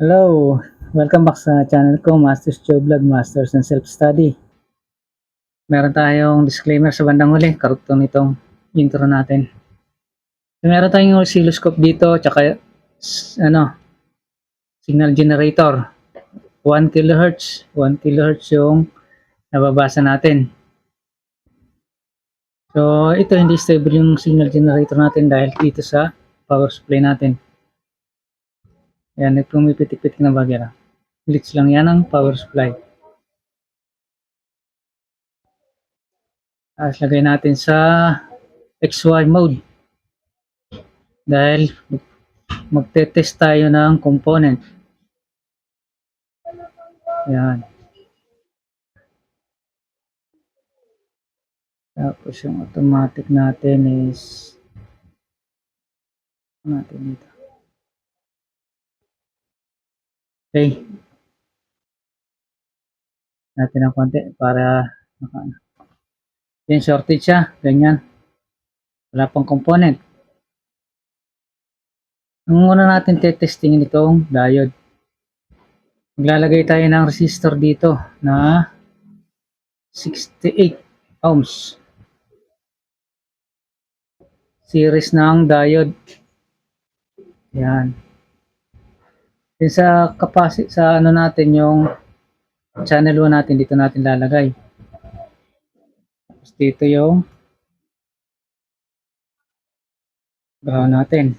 Hello! Welcome back sa channel ko, Masters Joe Vlog, Masters and Self-Study. Meron tayong disclaimer sa bandang huli, karugtong nitong intro natin. So, meron tayong oscilloscope dito, tsaka ano, signal generator. 1 kHz, 1 kHz yung nababasa natin. So, ito hindi stable yung signal generator natin dahil dito sa power supply natin. Ayan, pumipitik-pitik na bagay. Glitch lang yan ang power supply. Tapos lagay natin sa XY mode. Dahil magte-test tayo ng component. Ayan. Tapos yung automatic natin is ano natin dito. Okay. Natin ng konti para maka Yan, shortage siya. Ganyan. Wala pang component. Ang una natin tetestingin itong diode. Maglalagay tayo ng resistor dito na 68 ohms. Series ng diode. Yan. Then sa capacity sa ano natin yung channel 1 natin dito natin lalagay. Tapos dito yung ground natin.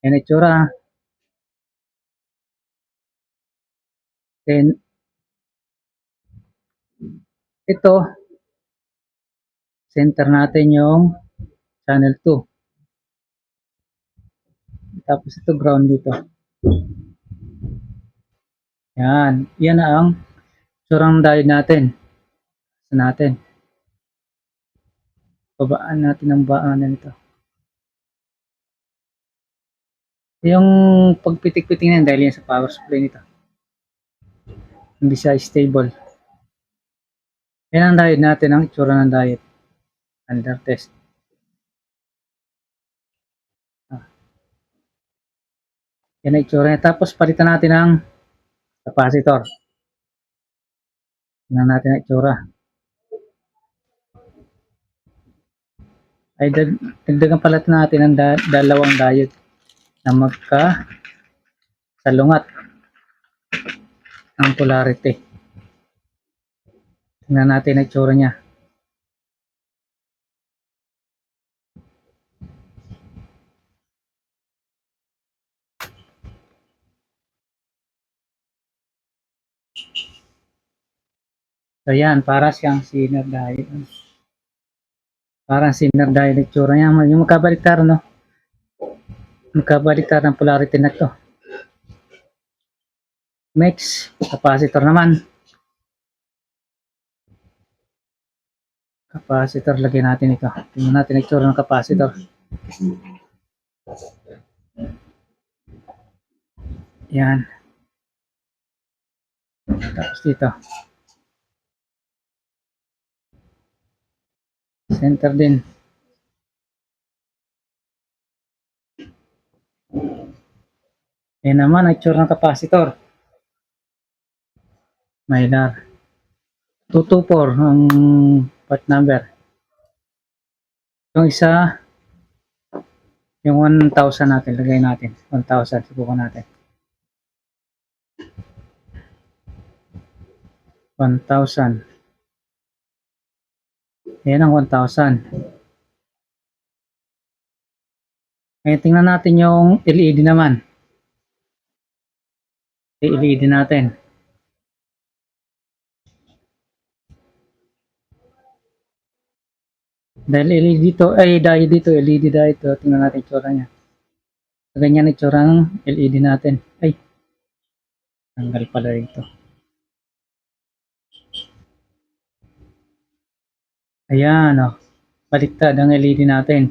Yan itsura. Then ito center natin yung channel 2. Tapos ito ground dito. Yan. Yan na ang surang diode natin. Sa natin. Babaan natin ang baanan nito. Yung pagpitik-pitik na yan dahil yan sa power supply nito. Hindi siya stable. Yan ang diode natin, ang itsura ng diode. Under test. Yan ang itsura niya. Tapos palitan natin ang capacitor. Tingnan natin ang itsura. Ay, dag dagdagan pala natin ang da dalawang diode na magka salungat ang polarity. Tingnan natin ang itsura niya. So yan, para siyang sinner diode. Parang sinner diode itsura niya. Yung magkabaliktad, no? Magkabaliktad ng polarity na to. Mix, capacitor naman. Capacitor, lagyan natin ito. Tingnan natin itsura ng capacitor. Yan. Tapos dito. Center din. Yan naman ang ng capacitor. Mylar. 224 ang part number. Yung isa, yung 1,000 natin, lagay natin. 1,000, subukan natin. 1,000. Ayan ang 1,000. Ngayon, tingnan natin yung LED naman. LED natin. Dahil LED dito, ay dahil dito, LED dahil ito, tingnan natin yung itsura niya. So, ganyan itsura ng LED natin. Ay, tanggal pala ito. Ayan, oh. Baliktad ang LED natin.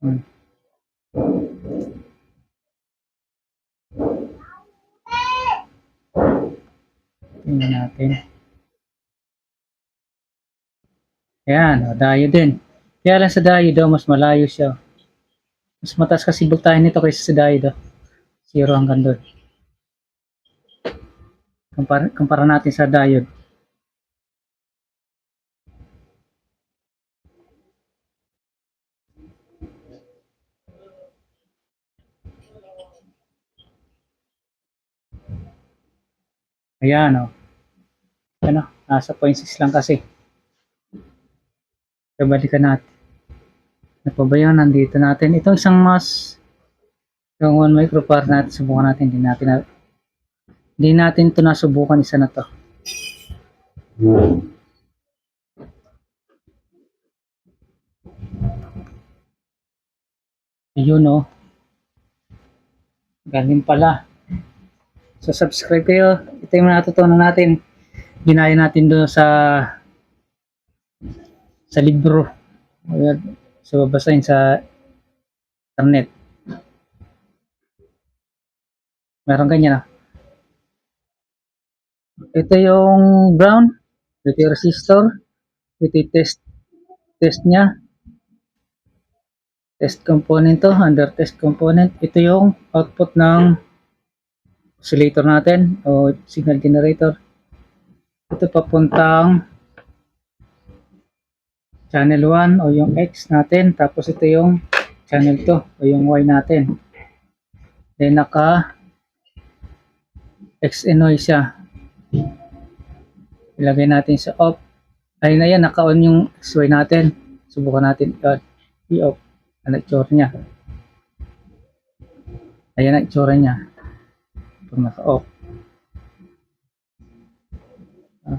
Hmm. Tingnan natin. Ayan, oh, diode din. Kaya lang sa diode, oh, mas malayo siya. Mas mataas kasi voltahe nito kaysa sa diode. Oh. Zero hanggang doon. Kumpara, kumpara natin sa diode. Ayan o. Oh. Ano, nasa 0.6 lang kasi. So, balikan natin. Ano ba yun? Nandito natin. Itong isang mas yung 1 microfarad natin, subukan natin. Hindi natin na, hindi natin ito nasubukan isa na to. Ayun o. Galing pala. So subscribe kayo. Ito yung natutunan natin. Ginaya natin doon sa sa libro. So babasahin sa internet. Meron ganyan ah. Ito yung brown. Ito yung resistor. Ito yung test test niya. Test component to. Under test component. Ito yung output ng oscillator natin o signal generator. Ito papuntang channel 1 o yung X natin. Tapos ito yung channel 2 o yung Y natin. Then naka X and Y siya. Ilagay natin sa off. Ay na yan, naka-on yung XY natin. Subukan natin i-off. Ano itsura niya? Ayan ang itsura niya. Pag naka-off. Ah.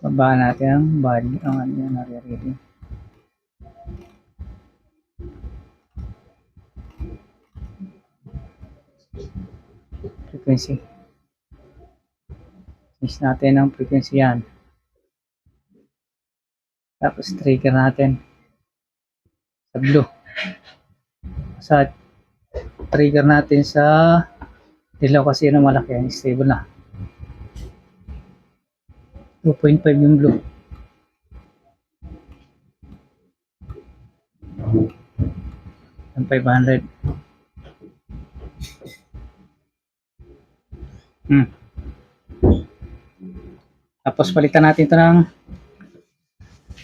Baba natin ang value, ang ano yan, nare-reading. Frequency. Change natin ang frequency yan. Tapos trigger natin sa blue. Sa trigger natin sa dilaw kasi yun ang malaki yan, stable na. 2.5 yung blue. Ang 500. Hmm. Tapos palitan natin ito ng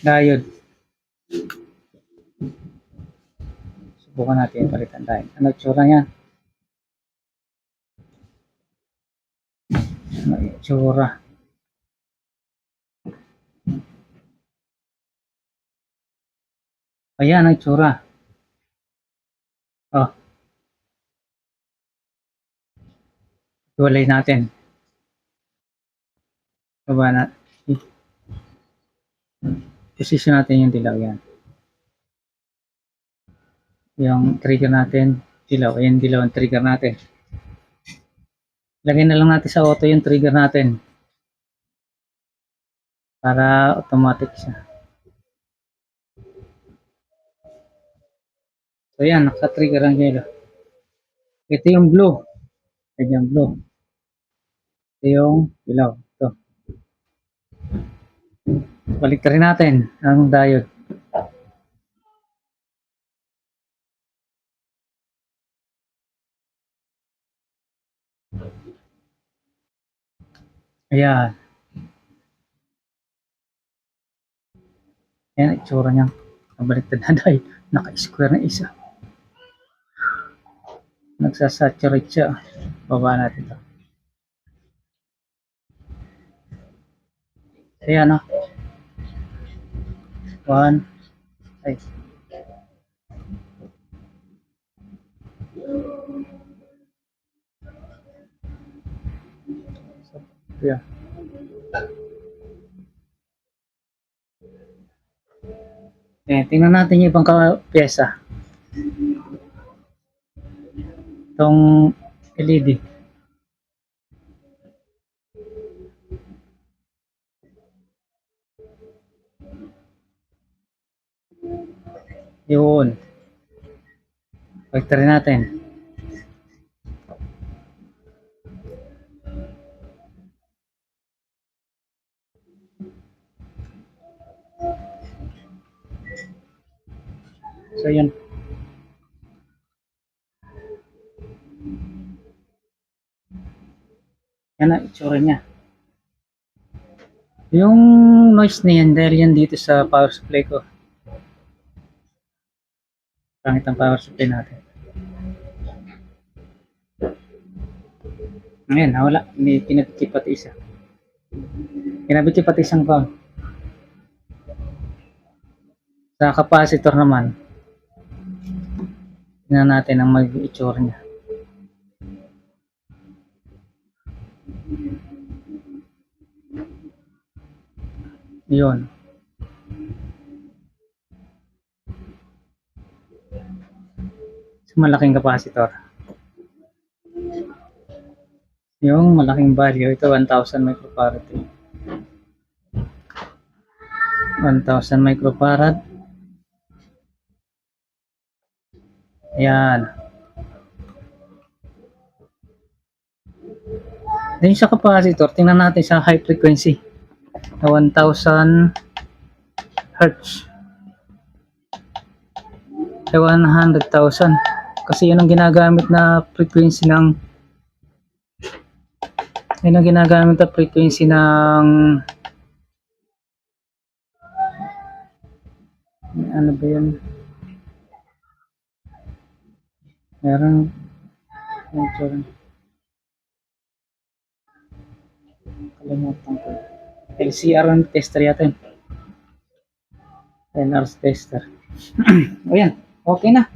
diode. Subukan natin palitan diode. Ano itsura niya? Ano itsura? Ayan ang itsura. Oh. Iwalay natin. Baba na. Position natin yung dilaw yan. Yung trigger natin, dilaw. Ayan dilaw ang trigger natin. Lagyan na lang natin sa auto yung trigger natin. Para automatic siya. So yan, naka-trigger ang yellow. Ito yung blue. Ito yung blue. Ito yung dilaw. Ito. Balik rin natin ang diode. Ayan. Ayan, itsura niya. Nabaliktad na dahil naka-square na isa. Nagsasaturate siya. Baba natin ito. Ayan o. One. Ay. Yeah. Eh, tingnan natin yung ibang pyesa. Itong LED. Yun. Factory natin. So, yun. Yan ang itsura niya. Yung noise na yan, dahil yan dito sa power supply ko. Pangit ang power supply natin. Ngayon, nawala. May kinabit pati isa. Kinabit pati isang phone. Sa capacitor naman, tingnan natin ang mag-itsura niya. Yun. So, malaking capacitor. Yung malaking value, ito 1000 microfarad. 1000 microfarad. Ayan. Then sa capacitor, tingnan natin sa high frequency. Na 1000 hertz. Ay 100,000. Kasi yun ang ginagamit na frequency ng yun ang ginagamit na frequency ng ano ba yun? Meron ano ito rin? Kalimutan ko. LCR ang tester yata yun. NR tester. o yan, okay na.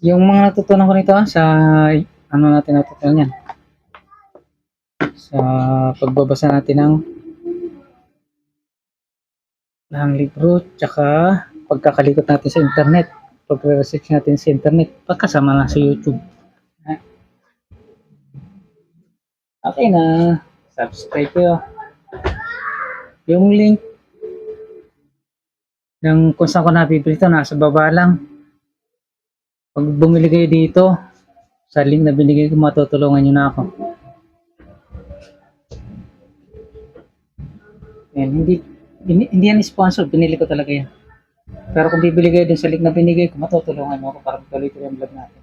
Yung mga natutunan ko nito ah, sa ano natin natutunan yan. Sa pagbabasa natin ng ng libro, tsaka pagkakalikot natin sa internet, pagre-research natin sa internet, pagkasama na sa YouTube. Okay na, subscribe kayo. Yung link ng kung saan ko nabibili ito, nasa baba lang. Pag bumili kayo dito, sa link na binigay ko, matutulungan nyo na ako. Ayan, hindi, hindi, yan sponsor, binili ko talaga yan. Pero kung bibili kayo dun sa link na binigay ko, matutulungan mo ako para tuloy-tuloy ang vlog natin.